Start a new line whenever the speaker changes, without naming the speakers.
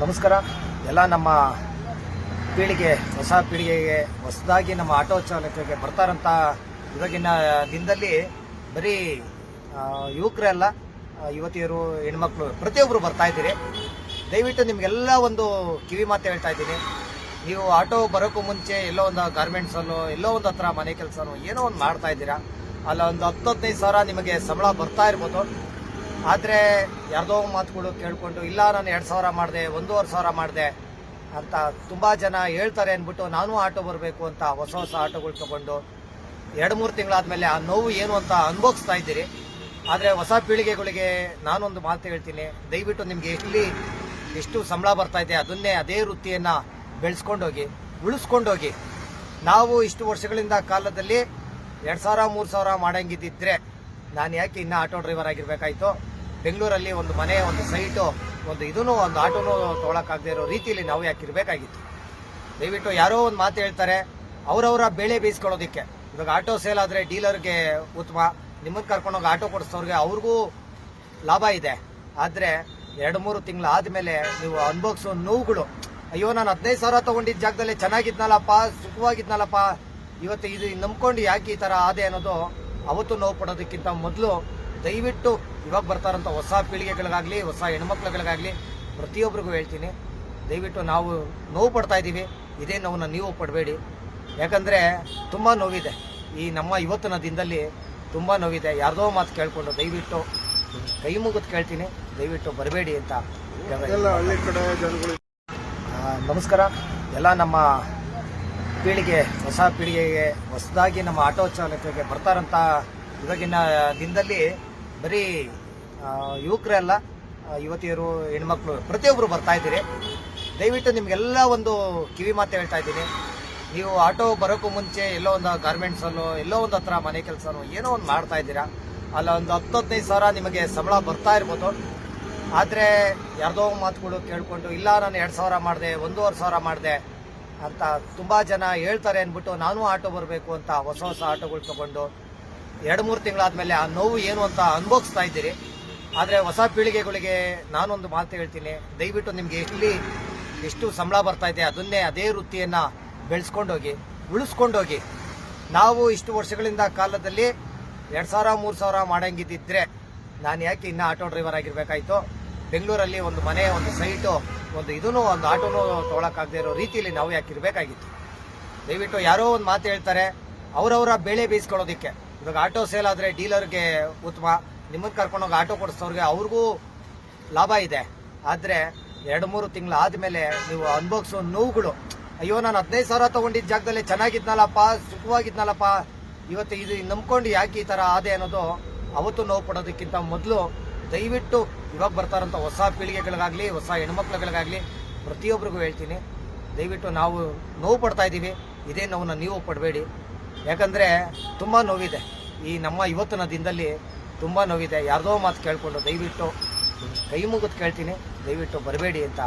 ನಮಸ್ಕಾರ. ಎಲ್ಲ ನಮ್ಮ ಪೀಳಿಗೆ, ಹೊಸ ಪೀಳಿಗೆಗೆ, ಹೊಸದಾಗಿ ನಮ್ಮ ಆಟೋ ಚಾಲಕರಿಗೆ ಬರ್ತಾರಂತ ಇವಾಗಿನ ದಿನದಲ್ಲಿ ಬರೀ ಯುವಕರೆಲ್ಲ ಯುವತಿಯರು, ಹೆಣ್ಮಕ್ಳು ಪ್ರತಿಯೊಬ್ಬರು ಬರ್ತಾ ಇದ್ದೀರಿ. ದಯವಿಟ್ಟು ನಿಮಗೆಲ್ಲ ಒಂದು ಕಿವಿ ಮಾತು ಹೇಳ್ತಾ ಇದ್ದೀನಿ. ನೀವು ಆಟೋ ಬರೋಕ್ಕೂ ಮುಂಚೆ ಎಲ್ಲೋ ಒಂದು ಗಾರ್ಮೆಂಟ್ಸಲ್ಲೋ ಎಲ್ಲೋ ಒಂದು ಹತ್ರ ಮನೆ ಕೆಲಸನೋ ಏನೋ ಒಂದು ಮಾಡ್ತಾ ಇದ್ದೀರಾ. ಅಲ್ಲ, ಒಂದು ಹತ್ತು ಹದಿನೈದು ಸಾವಿರ ನಿಮಗೆ ಸಂಬಳ ಬರ್ತಾ ಇರ್ಬೋದು. ಆದರೆ ಯಾರ್ದೋ ಮಾತುಗಳು ಕೇಳಿಕೊಂಡು, ಇಲ್ಲ, ನಾನು ಎರಡು ಸಾವಿರ ಮಾಡಿದೆ, ಒಂದೂವರೆ ಸಾವಿರ ಮಾಡಿದೆ ಅಂತ ತುಂಬ ಜನ ಹೇಳ್ತಾರೆ ಅಂದ್ಬಿಟ್ಟು ನಾನು ಆಟೋ ಬರಬೇಕು ಅಂತ ಹೊಸ ಹೊಸ ಆಟೋಗಳು ತಗೊಂಡು ಎರಡು ಮೂರು ತಿಂಗಳಾದಮೇಲೆ ಆ ನೋವು ಏನು ಅಂತ ಅನುಭವಿಸ್ತಾ ಇದ್ದೀರಿ. ಆದರೆ ಹೊಸ ಪೀಳಿಗೆಗಳಿಗೆ ನಾನೊಂದು ಮಾತು ಹೇಳ್ತೀನಿ. ದಯವಿಟ್ಟು ನಿಮಗೆ ಎಲ್ಲಿ ಎಷ್ಟು ಸಂಬಳ ಬರ್ತಾ ಇದೆ ಅದನ್ನೇ ಅದೇ ವೃತ್ತಿಯನ್ನು ಬೆಳೆಸ್ಕೊಂಡೋಗಿ, ಉಳಿಸ್ಕೊಂಡೋಗಿ. ನಾವು ಇಷ್ಟು ವರ್ಷಗಳಿಂದ ಕಾಲದಲ್ಲಿ ಎರಡು ಸಾವಿರ, ಮೂರು ಸಾವಿರ ಮಾಡಂಗಿದ್ದಿದ್ರೆ ನಾನು ಯಾಕೆ ಇನ್ನೂ ಆಟೋ ಡ್ರೈವರ್ ಆಗಿರ್ಬೇಕಾಯ್ತು? ಬೆಂಗಳೂರಲ್ಲಿ ಒಂದು ಮನೆ, ಒಂದು ಸೈಟು ಒಂದು ಇದೂ ಒಂದು ಆಟೋನು ತೊಗೊಳಕ್ಕಾಗದೇ ಇರೋ ರೀತಿಯಲ್ಲಿ ನಾವು ಯಾಕೆ ಇರಬೇಕಾಗಿತ್ತು? ದಯವಿಟ್ಟು ಯಾರೋ ಒಂದು ಮಾತು ಹೇಳ್ತಾರೆ, ಅವರವರ ಬೆಳೆ ಬೇಯಿಸ್ಕೊಳ್ಳೋದಕ್ಕೆ. ಇವಾಗ ಆಟೋ ಸೇಲ್ ಆದರೆ ಡೀಲರ್ಗೆ ಉತ್ತಮ ನಿಮ್ಮನ್ನು ಕರ್ಕೊಂಡೋಗಿ ಆಟೋ ಕೊಡಿಸೋರಿಗೆ ಅವ್ರಿಗೂ ಲಾಭ ಇದೆ. ಆದರೆ ಎರಡು ಮೂರು ತಿಂಗಳು ಆದಮೇಲೆ ನೀವು ಅನುಭವಿಸೋ ನೋವುಗಳು. ಅಯ್ಯೋ, ನಾನು ಹದಿನೈದು ಸಾವಿರ ತೊಗೊಂಡಿದ್ದ ಜಾಗದಲ್ಲಿ ಚೆನ್ನಾಗಿದ್ನಲ್ಲಪ್ಪ, ಸುಖವಾಗಿದ್ನಲ್ಲಪ್ಪ. ಇವತ್ತು ಇದು ನಂಬ್ಕೊಂಡು ಯಾಕೆ ಈ ಥರ ಆದೆ ಅನ್ನೋದು ಅವತ್ತು ನೋವು ಪಡೋದಕ್ಕಿಂತ ಮೊದಲು ದಯವಿಟ್ಟು ಇವಾಗ ಬರ್ತಾರಂಥ ಹೊಸ ಪೀಳಿಗೆಗಳಿಗಾಗಲಿ ಹೊಸ ಹೆಣ್ಮಕ್ಳುಗಳಿಗಾಗಲಿ ಪ್ರತಿಯೊಬ್ಬರಿಗೂ ಹೇಳ್ತೀನಿ ದಯವಿಟ್ಟು ನಾವು ನೋವು ಪಡ್ತಾ ಇದ್ದೀವಿ. ಇದೇ ನೋವನ್ನು ನೀವು ಪಡಬೇಡಿ. ಯಾಕಂದರೆ ತುಂಬ ನೋವಿದೆ. ಈ ನಮ್ಮ ಇವತ್ತಿನ ದಿನದಲ್ಲಿ ತುಂಬ ನೋವಿದೆ. ಯಾರ್ದೋ ಮಾತು ಕೇಳಿಕೊಂಡು ದಯವಿಟ್ಟು ಕೈ ಮುಗಿದು ಕೇಳ್ತೀನಿ. ದಯವಿಟ್ಟು ಬರಬೇಡಿ ಅಂತ ನಮಸ್ಕಾರ. ಎಲ್ಲ ನಮ್ಮ ಪೀಳಿಗೆ ಹೊಸ ಪೀಳಿಗೆಗೆ ಹೊಸದಾಗಿ ನಮ್ಮ ಆಟೋ ಚಾಲಕರಿಗೆ ಬರ್ತಾರಂತ ಇವಾಗಿನ ದಿನದಲ್ಲಿ ಬರೀ ಯುವಕರೆಲ್ಲ ಯುವತಿಯರು, ಹೆಣ್ಮಕ್ಳು ಪ್ರತಿಯೊಬ್ಬರು ಬರ್ತಾ ಇದ್ದೀರಿ. ದಯವಿಟ್ಟು ನಿಮಗೆಲ್ಲ ಒಂದು ಕಿವಿ ಮಾತು ಹೇಳ್ತಾ ಇದ್ದೀನಿ. ನೀವು ಆಟೋ ಬರೋಕ್ಕೂ ಮುಂಚೆ ಎಲ್ಲೋ ಒಂದು ಗಾರ್ಮೆಂಟ್ಸಲ್ಲೋ ಎಲ್ಲೋ ಒಂದು ಹತ್ರ ಮನೆ ಕೆಲಸನೋ, ಏನೋ ಒಂದು ಮಾಡ್ತಾ ಇದ್ದೀರಾ? ಅಲ್ಲ, ಒಂದು ಹತ್ತು ಹದಿನೈದು ಸಾವಿರ ನಿಮಗೆ ಸಂಬಳ ಬರ್ತಾ ಇರ್ಬೋದು. ಆದರೆ ಯಾರ್ದೋ ಮಾತುಗಳು ಕೇಳಿಕೊಂಡು, ಇಲ್ಲ, ನಾನು ಎರಡು ಸಾವಿರ ಮಾಡಿದೆ, ಒಂದೂವರೆ ಸಾವಿರ ಮಾಡಿದೆ ಅಂತ ತುಂಬ ಜನ ಹೇಳ್ತಾರೆ ಅಂದ್ಬಿಟ್ಟು, ನಾನು ಆಟೋ ಬರಬೇಕು ಅಂತ ಹೊಸ ಹೊಸ ಆಟೋಗಳು ತಗೊಂಡು ಎರಡು ಮೂರು ತಿಂಗಳಾದಮೇಲೆ ಆ ನೋವು ಏನು ಅಂತ ಅನುಭವಿಸ್ತಾ ಇದ್ದೀರಿ. ಆದರೆ ಹೊಸ ಪೀಳಿಗೆಗಳಿಗೆ ನಾನೊಂದು ಮಾತು ಹೇಳ್ತೀನಿ. ದಯವಿಟ್ಟು ನಿಮಗೆ ಎಲ್ಲಿ ಎಷ್ಟು ಸಂಬಳ ಬರ್ತಾ ಇದೆ, ಅದನ್ನೇ ಅದೇ ವೃತ್ತಿಯನ್ನು ಬೆಳೆಸ್ಕೊಂಡೋಗಿ, ಉಳಿಸ್ಕೊಂಡೋಗಿ. ನಾವು ಇಷ್ಟು ವರ್ಷಗಳಿಂದ ಕಾಲದಲ್ಲಿ ಎರಡು ಸಾವಿರ, ಮೂರು ಸಾವಿರ ಮಾಡಂಗಿದ್ದಿದ್ರೆ ನಾನು ಯಾಕೆ ಇನ್ನೂ ಆಟೋ ಡ್ರೈವರ್ ಆಗಿರಬೇಕಾಯ್ತು? ಬೆಂಗಳೂರಲ್ಲಿ ಒಂದು ಮನೆ, ಒಂದು ಸೈಟು, ಒಂದು ಇದೂ ಒಂದು ಆಟೋನೂ ತೊಗೊಳಕ್ಕಾಗದೇ ಇರೋ ರೀತಿಯಲ್ಲಿ ನಾವು ಯಾಕೆ ಇರಬೇಕಾಗಿತ್ತು? ದಯವಿಟ್ಟು ಯಾರೋ ಒಂದು ಮಾತು ಹೇಳ್ತಾರೆ. ಅವರವರ ಬೆಳೆ ಬೇಯಿಸ್ಕೊಳ್ಳೋದಕ್ಕೆ ಇವಾಗ ಆಟೋ ಸೇಲ್ ಆದರೆ ಡೀಲರ್ಗೆ ಉತ್ತಮ ನಿಮ್ಮನ್ನು ಕರ್ಕೊಂಡೋಗಿ ಆಟೋ ಕೊಡಿಸೋರಿಗೆ ಅವ್ರಿಗೂ ಲಾಭ ಇದೆ. ಆದರೆ ಎರಡು ಮೂರು ತಿಂಗಳು ಆದಮೇಲೆ ನೀವು ಅನುಭವಿಸೋ ನೋವುಗಳು. ಅಯ್ಯೋ, ನಾನು ಹದಿನೈದು ಸಾವಿರ ತೊಗೊಂಡಿದ್ದ ಜಾಗದಲ್ಲಿ ಚೆನ್ನಾಗಿದ್ನಲ್ಲಪ್ಪ, ಸುಖವಾಗಿದ್ನಲ್ಲಪ್ಪ. ಇವತ್ತು ಇದು ನಂಬ್ಕೊಂಡು ಯಾಕೆ ಈ ಥರ ಆದೆ ಅನ್ನೋದು ಅವತ್ತು ನೋವು ಪಡೋದಕ್ಕಿಂತ ಮೊದಲು ದಯವಿಟ್ಟು ಇವಾಗ ಬರ್ತಾರಂಥ ಹೊಸ ಪೀಳಿಗೆಗಳಿಗಾಗಲಿ, ಹೊಸ ಹೆಣ್ಮಕ್ಳುಗಳಿಗಾಗಲಿ ಪ್ರತಿಯೊಬ್ಬರಿಗೂ ಹೇಳ್ತೀನಿ, ದಯವಿಟ್ಟು ನಾವು ನೋವು ಪಡ್ತಾ ಇದ್ದೀವಿ. ಇದೇ ನೋವನ್ನು ನೀವು ಪಡಬೇಡಿ. ಯಾಕಂದರೆ ತುಂಬ ನೋವಿದೆ. ಈ ನಮ್ಮ ಇವತ್ತಿನ ದಿನದಲ್ಲಿ ತುಂಬ ನೋವಿದೆ. ಯಾರ್ದೋ ಮಾತು ಕೇಳಿಕೊಂಡು ದಯವಿಟ್ಟು ಕೈ ಮುಗಿದು ಕೇಳ್ತೀನಿ. ದಯವಿಟ್ಟು ಬರಬೇಡಿ ಅಂತ